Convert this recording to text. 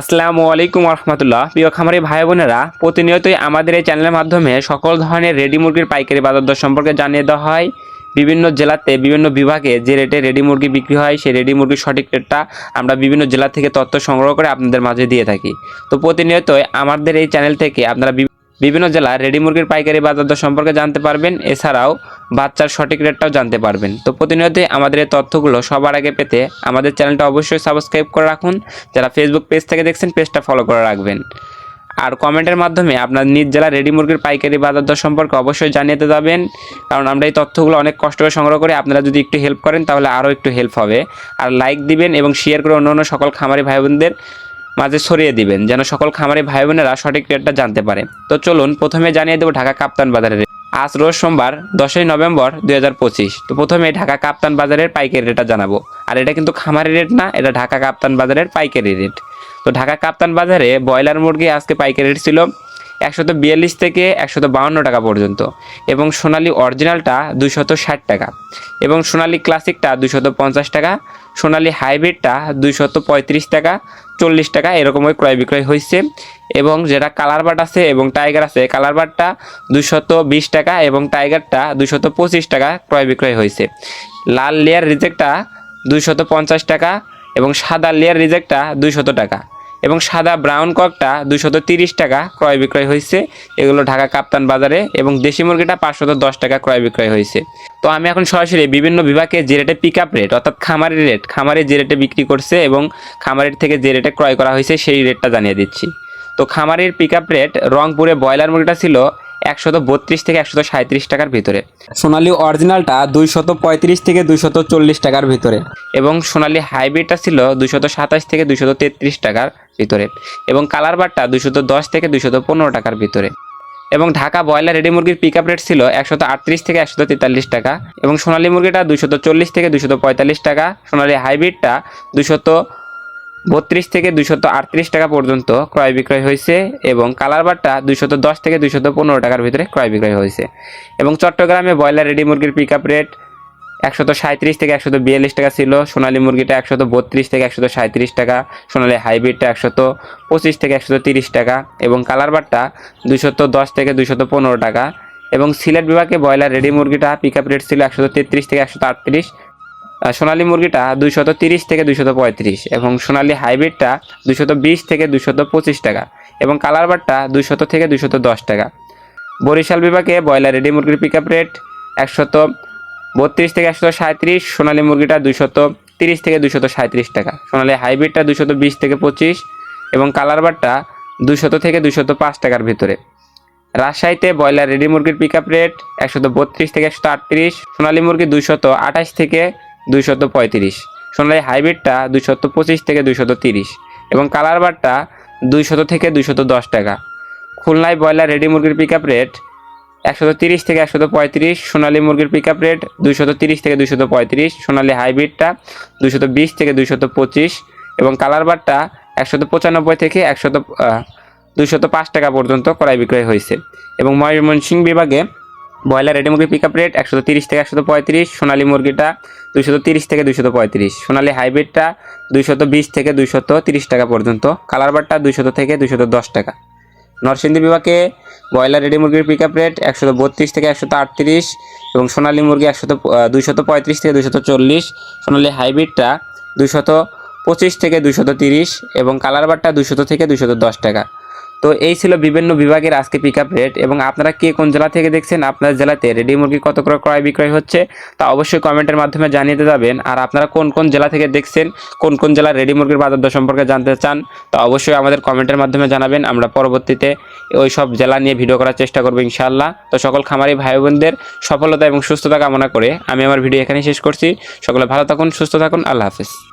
আসসালামু আলাইকুম রহমতুল্লাহ প্রিয় খামারি ভাই বোনেরা, প্রতিনিয়তই আমাদের এই চ্যানেলের মাধ্যমে সকল ধরনের রেডি মুরগির পাইকারি বাজার দর সম্পর্কে জানিয়ে দেওয়া হয়। বিভিন্ন জেলাতে, বিভিন্ন বিভাগে যে রেটে রেডি মুরগি বিক্রি হয়, সেই রেডি মুরগির সঠিক রেটটা আমরা বিভিন্ন জেলা থেকে তথ্য সংগ্রহ করে আপনাদের মাঝে দিয়ে থাকি। তো প্রতিনিয়তই আমাদের এই চ্যানেল থেকে আপনারা বিভিন্ন জেলার রেডি মুরগির পাইকারি বাজার দর সম্পর্কে জানতে পারবেন। এছাড়াও বাচ্চার সঠিক রেটটাও জানতে পারবেন। তো প্রতিনিয়তই আমাদের এই তথ্যগুলো সবার আগে পেতে আমাদের চ্যানেলটা অবশ্যই সাবস্ক্রাইব করে রাখুন। যারা ফেসবুক পেজ থেকে দেখছেন পেজটা ফলো করে রাখবেন। আর কমেন্টের মাধ্যমে আপনার নিজ জেলার রেডি মুরগির পাইকারি বাজার দর সম্পর্কে অবশ্যই জানিয়ে যাবেন। কারণ আমরা এই তথ্যগুলো অনেক কষ্ট করে সংগ্রহ করি। আপনারা যদি একটু হেল্প করেন, তাহলে আরও একটু হেল্প হবে। আর লাইক দিবেন এবং শেয়ার করে অন্য অন্য সকল খামারি ভাই বোনদের মাঝে ছড়িয়ে দিবেন, যেন সকল খামারি ভাই বোনেরা সঠিক রেটটা জানতে পারে। তো চলুন, প্রথমে জানিয়ে দেবো ঢাকা কাপ্তান বাজারের আজ রোজ সোমবার, দশই নভেম্বর দুই হাজার পঁচিশ। তো প্রথমে ঢাকা কাপ্তান বাজারের পাইকারি রেটটা জানাব। আর এটা কিন্তু খামারি রেট না, এটা ঢাকা কাপ্তান বাজারের পাইকারি রেট। তো ঢাকা কাপ্তান বাজারে ব্রয়লার মুরগি আজকে পাইকারি রেট ছিল একশত বিয়াল্লিশ থেকে একশত বাউন্ন টাকা পর্যন্ত। এবং সোনালি অরিজিনালটা দুশত ষাট টাকা। এবং সোনালি ক্লাসিকটা দুশত পঞ্চাশ টাকা। সোনালি হাইব্রিডটা দুইশত পঁয়ত্রিশ টাকা। চল্লিশ টাকা এরকমই ক্রয় বিক্রয় হয়েছে এবং যেটা কালার বাট আছে এবং টাইগার আছে, কালার বাটটা দুশত বিশ টাকা এবং টাইগারটা দুশত পঁচিশ টাকা ক্রয় বিক্রয় হয়েছে লাল লেয়ার রিজেক্টটা দুইশত পঞ্চাশ টাকা এবং সাদা লেয়ার রিজেক্টটা দুইশত টাকা। এবং সাদা ব্রাউন ককটা দুশত তিরিশ টাকা ক্রয় বিক্রয় হয়েছে। এগুলো ঢাকা কাপ্তান বাজারে এবং দেশি মুরগিটা পাঁচশত দশ টাকা ক্রয় বিক্রয় হয়েছে। তো আমি এখন সরাসরি বিভিন্ন বিভাগে যে রেটে পিক আপ রেট অর্থাৎ খামারের রেট খামারে যে রেটে বিক্রি করছে এবং খামারের থেকে যে রেটে ক্রয় করা হয়েছে সেই রেটটা জানিয়ে দিচ্ছি। তো খামারের পিক আপ রেট রংপুরে ব্রয়লার মুরগিটা ছিল একশত বত্রিশ থেকে একশত সাঁত্রিশ টাকার ভিতরে। সোনালি অরিজিনালটা দুইশত পঁয়ত্রিশ থেকে দুইশত চল্লিশ টাকার ভিতরে। এবং সোনালি হাইব্রিডটা ছিল দুইশত সাতাশ থেকে দুইশত তেত্রিশ টাকার ভিতরে। এবং কালার বারটা দুইশত দশ থেকে দুইশত পনেরো টাকার ভিতরে। এবং ঢাকা ব্রয়লার রেডি মুরগির পিক আপ রেট ছিল একশত আটত্রিশ থেকে একশত তেতাল্লিশ টাকা। এবং সোনালী মুরগিটা দুইশত চল্লিশ থেকে দুইশত পঁয়তাল্লিশ টাকা। সোনালি হাইব্রিডটা দুইশত বত্রিশ থেকে দুইশত আটত্রিশ টাকা পর্যন্ত ক্রয় বিক্রয় হয়েছে এবং কালার বারটা দুইশত দশ থেকে দুইশত পনেরো টাকার ভিতরে ক্রয় বিক্রয় হয়েছে। এবং চট্টগ্রামে ব্রয়লার রেডি মুরগির পিক রেট একশত সাঁত্রিশ থেকে একশত বিয়াল্লিশ টাকা ছিল, সোনালী মুরগিটা একশত বত্রিশ থেকে একশত সাঁত্রিশ টাকা, সোনালী হাইব্রিডটা একশত পঁচিশ থেকে একশত তিরিশ টাকা এবং কালার বারটা দুইশত দশ থেকে দুইশত পনেরো টাকা। এবং সিলেট বিভাগে ব্রয়লার রেডি মুরগিটা পিক আপ রেট ছিল একশত তেত্রিশ থেকে একশত আটত্রিশ সোনালী মুরগিটা দুইশত তিরিশ থেকে দুইশত পঁয়ত্রিশ এবং সোনালী হাইব্রিডটা দুইশত বিশ থেকে দুইশত পঁচিশ টাকা এবং কালার বারটা দুইশত থেকে দুইশত দশ টাকা। বরিশাল বিভাগে ব্রয়লার রেডি মুরগির পিক আপ রেট একশত বত্রিশ থেকে একশত সাঁত্রিশ সোনালী মুরগিটা দুইশত তিরিশ থেকে দুইশত সাঁত্রিশ টাকা। সোনালী হাইব্রিডটা দুইশত বিশ থেকে পঁচিশ এবং কালার বারটা দুইশত থেকে দুইশত পাঁচ টাকার ভিতরে। রাজশাহীতে ব্রয়লার রেডি মুরগির পিক আপ রেট একশত বত্রিশ থেকে একশত আটত্রিশ, সোনালী মুরগি দুইশত আঠাশ থেকে দুইশত পঁয়ত্রিশ। সোনালী হাইব্রিডটা দুইশত পঁচিশ থেকে দুইশত তিরিশ এবং কালার বারটা দুইশত থেকে দুইশত দশ টাকা। খুলনায় ব্রয়লার রেডি মুরগির পিক আপ রেট একশত তিরিশ থেকে একশত পঁয়ত্রিশ, সোনালী মুরগির পিক আপ রেট দুইশত তিরিশ থেকে দুইশত পঁয়ত্রিশ, সোনালী হাইব্রিডটা দুইশত বিশ থেকে দুইশত পঁচিশ এবং কালার বারটা একশত পঁচানব্বই থেকে একশত দুইশত পাঁচ টাকা পর্যন্ত ক্রয় বিক্রয় হয়েছে। এবং ময়মনসিংহ বিভাগে ব্রয়লার রেডি মুরগির পিক আপ রেট একশত তিরিশ থেকে একশত পঁয়ত্রিশ, সোনালী মুরগিটা দুইশত তিরিশ থেকে দুইশত পঁয়ত্রিশ, সোনালী হাইব্রিডটা দুইশত বিশ থেকে দুইশত তিরিশ টাকা পর্যন্ত কালার বারটা দুইশত থেকে দুইশত দশ টাকা। নরসিংদী বিভাগে ব্রয়লার রেডি মুরগির পিক আপ রেট একশত বত্রিশ থেকে একশত আটত্রিশ এবং সোনালী মুরগি একশত দুইশত পঁয়ত্রিশ থেকে দুইশত চল্লিশ, সোনালী হাইব্রিডটা দুইশত পঁচিশ থেকে দুইশত তিরিশ এবং কালার বারটা দুইশত থেকে দুইশত দশ টাকা। তো এই ছিল বিভিন্ন বিভাগের আজকে পিক আপ রেট এবং আপনারা কে কোন জেলা থেকে দেখছেন, আপনার জেলাতে রেডি মুরগি কত করে ক্রয় বিক্রয় হচ্ছে, তা অবশ্যই কমেন্টের মাধ্যমে জানিয়ে যাবেন। আর আপনারা কোন কোন জেলা থেকে দেখছেন, কোন কোন জেলার রেডি মুরগির বাজার দর সম্পর্কে জানতে চান, তা অবশ্যই আমাদের কমেন্টের মাধ্যমে জানাবেন। আমরা পরবর্তীতে ওই সব জেলা নিয়ে ভিডিও করার চেষ্টা করব ইনশাআল্লাহ। তো সকল খামারি ভাই বোনদের সফলতা এবং সুস্থতা কামনা করে আমি আমার ভিডিও এখানে শেষ করছি। সকলে ভালো থাকুন, সুস্থ থাকুন, আল্লাহ হাফিজ।